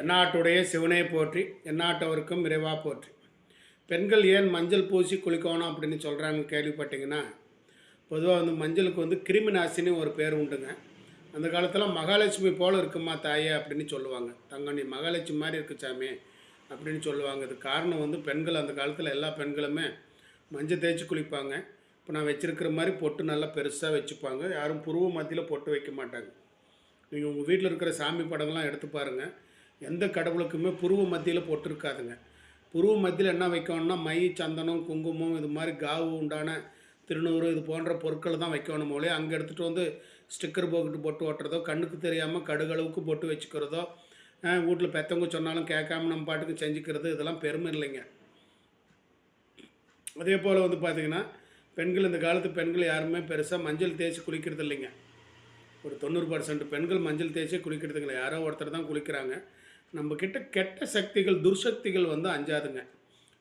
தென்னாட்டுடைய சிவனை போற்றி எந்நாட்டவருக்கும் இறைவா போற்றி. பெண்கள் ஏன் மஞ்சள் பூசி குளிக்கணும் அப்படின்னு சொல்கிறாங்கன்னு கேள்விப்பட்டீங்கன்னா பொதுவாக வந்து மஞ்சளுக்கு வந்து கிருமி நாசினி ஒரு பேர் உண்டுங்க. அந்த காலத்தில் மகாலட்சுமி போல் இருக்குமா தாயே அப்படின்னு சொல்லுவாங்க. தங்கண்ணி மகாலட்சுமி மாதிரி இருக்கு சாமி அப்படின்னு சொல்லுவாங்க. இது காரணம் வந்து பெண்கள் அந்த காலத்தில் எல்லா பெண்களுமே மஞ்சள் தேய்ச்சி குளிப்பாங்க. இப்போ நான் வச்சுருக்கிற மாதிரி பொட்டு நல்லா பெருசாக வச்சுப்பாங்க. யாரும் புருவ மத்தியில் பொட்டு வைக்க மாட்டாங்க. நீங்கள் உங்கள் வீட்டில் இருக்கிற சாமி படங்கள்லாம் எடுத்து பாருங்கள் எந்த கடவுளுக்குமே புருவ மத்தியில் போட்டிருக்காதுங்க. புருவ மத்தியில் என்ன வைக்கணும்னா மை சந்தனம் குங்குமம் இது மாதிரி காவு உண்டான திருநூறு இது போன்ற பொருட்கள் தான் வைக்கணும் போலே அங்கே எடுத்துகிட்டு வந்து ஸ்டிக்கர் போட்டு பொட்டு ஓட்டுறதோ கண்ணுக்கு தெரியாமல் கடுகளவுக்கு பொட்டு வச்சுக்கிறதோ வீட்டில் பெற்றவங்க சொன்னாலும் கேட்காம நம்ம பாட்டுக்கு செஞ்சுக்கிறது இதெல்லாம் பெருமை இல்லைங்க. அதே போல் வந்து பார்த்திங்கன்னா பெண்கள் இந்த காலத்து பெண்கள் யாருமே பெருசாக மஞ்சள் தேய்ச்சி குளிக்கிறது இல்லைங்க. ஒரு தொண்ணூறு பர்சன்ட் பெண்கள் மஞ்சள் தேய்ச்சி குளிக்கிறதுங்களே. யாரோ ஒருத்தர் தான் குளிக்கிறாங்க. நம்ம கிட்ட கெட்ட சக்திகள் துர்சக்திகள் வந்து அஞ்சாதுங்க.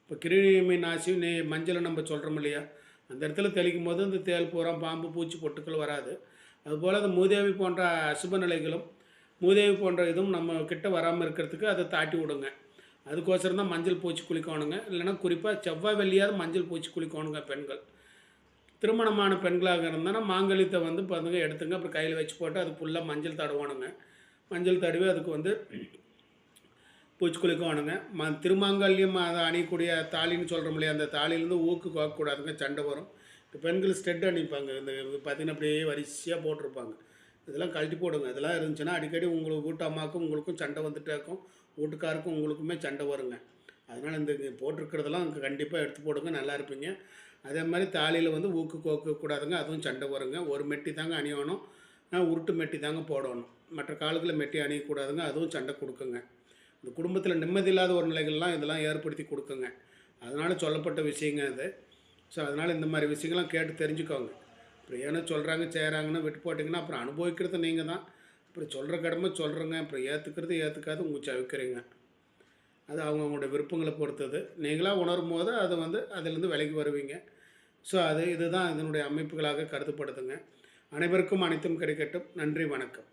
இப்போ கிருமி நாசி நே மஞ்சளை நம்ம சொல்கிறோம் இல்லையா? அந்த இடத்துல தெளிக்கும் போது இந்த தேல் பூரா பாம்பு பூச்சி பொட்டுக்கள் வராது. அதுபோல் அந்த மூதேவி போன்ற அசுப நிலைகளும் மூதேவி போன்ற இதுவும் நம்ம கிட்ட வராமல் இருக்கிறதுக்கு அதை தாட்டி விடுங்க. அதுக்கோசரம் தான் மஞ்சள் பூச்சி குளிக்கணுங்க. இல்லைன்னா குறிப்பாக செவ்வாய் வெள்ளியாவது மஞ்சள் பூச்சி குளிக்கணுங்க பெண்கள். திருமணமான பெண்களாக இருந்தால் மாங்கல்யத்தை வந்து பாருங்க எடுத்துங்க அப்புறம் கையில் வச்சு போட்டு அது ஃபுல்லாக மஞ்சள் தடவணுங்க. மஞ்சள் தடவி அதுக்கு வந்து பூச்சி குளிக்கணுங்க. ம திருமாங்கல்யம் அதை அணியக்கூடிய தாலின்னு சொல்கிறோம் இல்லையா அந்த தாலிலேருந்து ஊக்கு கோக்கக்கூடாதுங்க சண்டை வரும். இப்போ பெண்கள் ஸ்டெட் அணிப்பாங்க இந்த இது பார்த்தீங்கன்னா அப்படியே வரிசையாக போட்டிருப்பாங்க. இதெல்லாம் கழட்டி போடுங்க. இதெல்லாம் இருந்துச்சுன்னா அடிக்கடி உங்களுக்கு வீட்டு அம்மாவுக்கும் உங்களுக்கும் சண்டை வந்துட்டே இருக்கும். வீட்டுக்காருக்கும் உங்களுக்குமே சண்டை வருங்க. அதனால் இந்த போட்டிருக்கிறதெல்லாம் கண்டிப்பாக எடுத்து போடுங்க நல்லா இருப்பீங்க. அதே மாதிரி தாலியில் வந்து ஊக்கு கோக்க கூடாதுங்க அதுவும் சண்டை வருங்க. ஒரு மெட்டி தாங்க அணியணும். உருட்டு மெட்டி தாங்க போடணும். மற்ற காலத்தில் மெட்டி அணியக்கூடாதுங்க அதுவும் சண்டை கொடுக்குங்க. இந்த குடும்பத்தில் நிம்மதி இல்லாத ஒரு நிலைகள்லாம் இதெல்லாம் ஏற்படுத்தி கொடுக்குங்க. அதனால் சொல்லப்பட்ட விஷயங்க அது. ஸோ அதனால் இந்த மாதிரி விஷயங்கள்லாம் கேட்டு தெரிஞ்சுக்கோங்க. அப்புறம் ஏன்னா சொல்கிறாங்க செய்கிறாங்கன்னு விட்டு போட்டிங்கன்னா அப்புறம் அனுபவிக்கிறது நீங்கள் தான். அப்புறம் சொல்கிற கடமை சொல்கிறேங்க அப்புறம் ஏற்றுக்கிறது ஏற்றுக்காது உங்கள் சவிக்கிறீங்க அது அவங்கவுங்களோட விருப்பங்களை பொறுத்தது. நீங்களாக உணரும் போது அது வந்து அதிலேருந்து விலகி வருவீங்க. ஸோ அது இதுதான் இதனுடைய அமைப்புகளாக கருதப்படுதுங்க. அனைவருக்கும் அனைத்தும் கிடைக்கட்டும். நன்றி வணக்கம்.